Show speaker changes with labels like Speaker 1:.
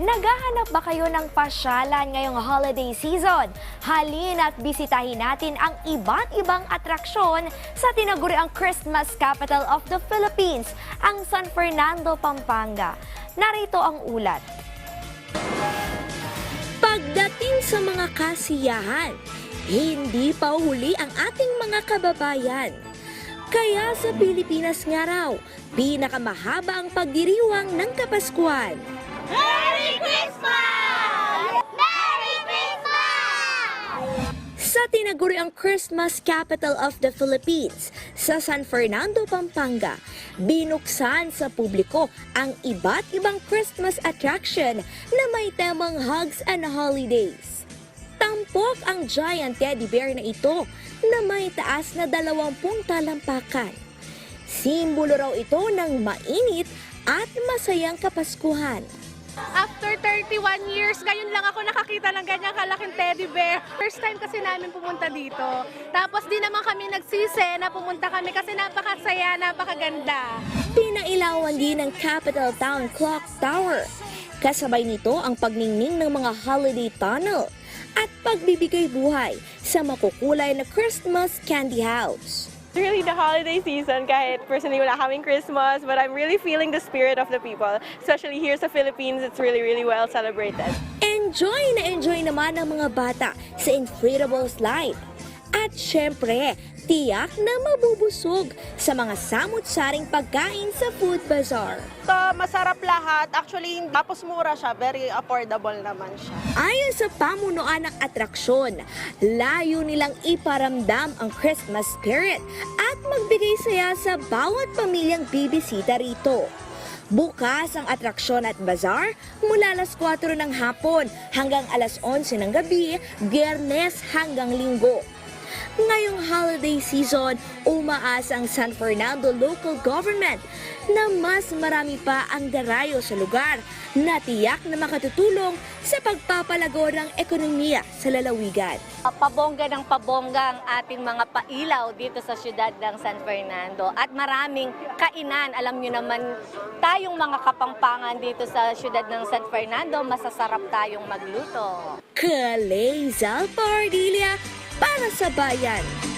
Speaker 1: Naghahanap ba kayo ng pasyalan ngayong holiday season? Halina at bisitahin natin ang iba't ibang atraksyon sa tinaguriang Christmas capital of the Philippines, ang San Fernando, Pampanga. Narito ang ulat.
Speaker 2: Pagdating sa mga kasiyahan, hindi pa huli ang ating mga kababayan. Kaya sa Pilipinas nga raw, pinakamahaba ang pagdiriwang ng Kapaskuhan.
Speaker 3: Merry Christmas! Merry Christmas!
Speaker 2: Sa tinaguriang Christmas capital of the Philippines, sa San Fernando, Pampanga, binuksan sa publiko ang iba't ibang Christmas attraction na may temang hugs and holidays. Tampok ang giant teddy bear na ito na may taas na 20 talampakan. Simbolo raw ito ng mainit at masayang kapaskuhan.
Speaker 4: After 31 years, ngayon lang ako nakakita ng ganyang kalaking teddy bear. First time kasi namin pumunta dito. Tapos di naman kami nagsisi na pumunta kami kasi napakasaya, napakaganda.
Speaker 2: Pinailawan din ng Capital Town Clock Tower. Kasabay nito ang pagningning ng mga holiday tunnel at pagbibigay buhay sa makukulay na Christmas Candy House.
Speaker 5: It's really the holiday season kahit personally wala kaming Christmas but I'm really feeling the spirit of the people. Especially here sa Philippines, it's really, really well celebrated.
Speaker 2: Enjoy na enjoy naman ang mga bata sa inflatable slide. At syempre, tiyak na mabubusog sa mga samut-saring pagkain sa food bazaar.
Speaker 6: Ito, masarap lahat. Actually, tapos mura siya. Very affordable naman siya.
Speaker 2: Ayon sa pamunuan ng atraksyon, layo nilang iparamdam ang Christmas spirit at magbigay saya sa bawat pamilyang bibisita rito. Bukas ang atraksyon at bazaar mula alas 4 ng hapon hanggang alas 11 ng gabi, biyernes hanggang linggo. Ngayong holiday season, umaasa ang San Fernando local government na mas marami pa ang darayo sa lugar na tiyak na makatutulong sa pagpapalago ng ekonomiya sa lalawigan.
Speaker 7: pabongga ng pabongga ang ating mga pailaw dito sa siyudad ng San Fernando. At maraming kainan. Alam nyo naman, tayong mga kapampangan dito sa siyudad ng San Fernando, masasarap tayong magluto.
Speaker 2: Kalezal Pardilia para sa bayan.